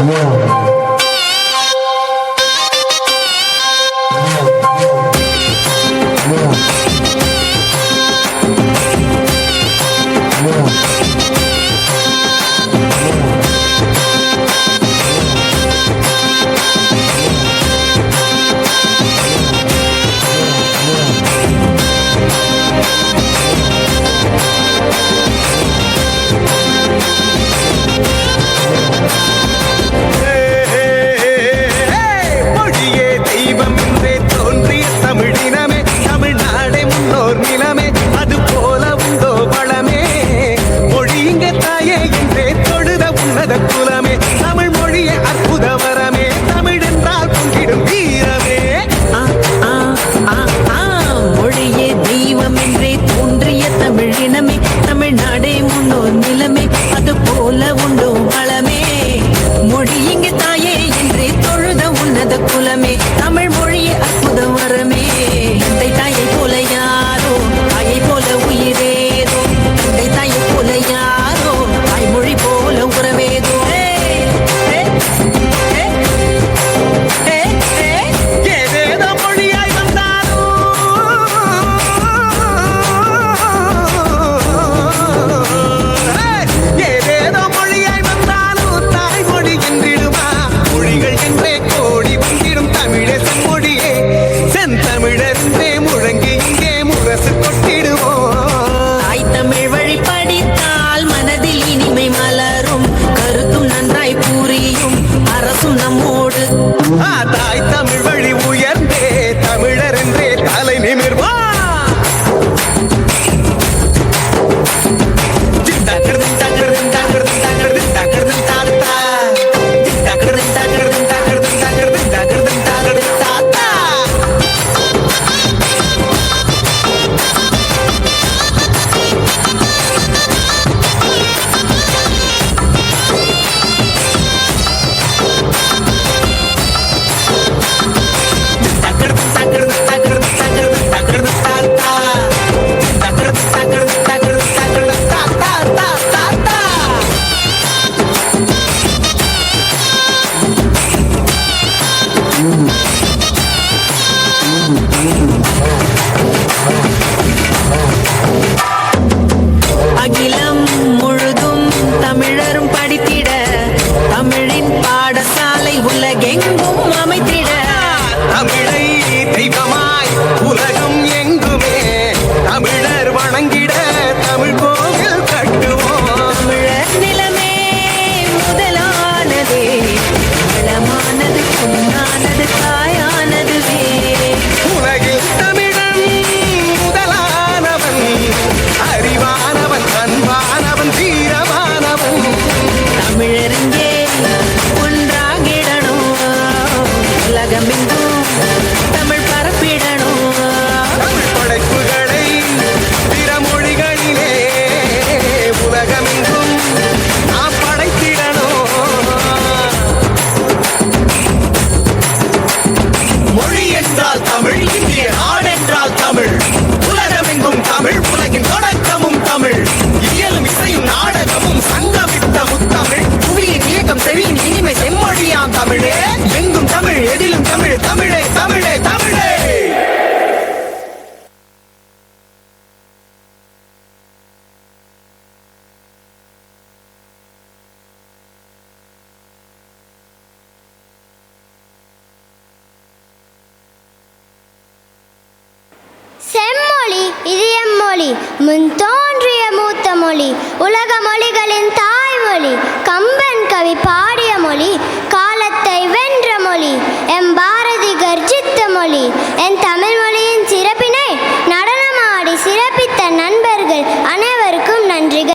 Yeah. தாய் தமிழ் வழி உலகெங்கும் அமைத்திட தமிழ நாம் தமிழே. எங்கும் தமிழ் எதிலும் தமிழ். தமிழே தமிழே தமிழே. செம்மொழி இது எம்மொழி முன் தோன்றிய மூத்த மொழி உலக மொழிகளின் தாய்மொழி கம்பன் கவி பாடிய மொழி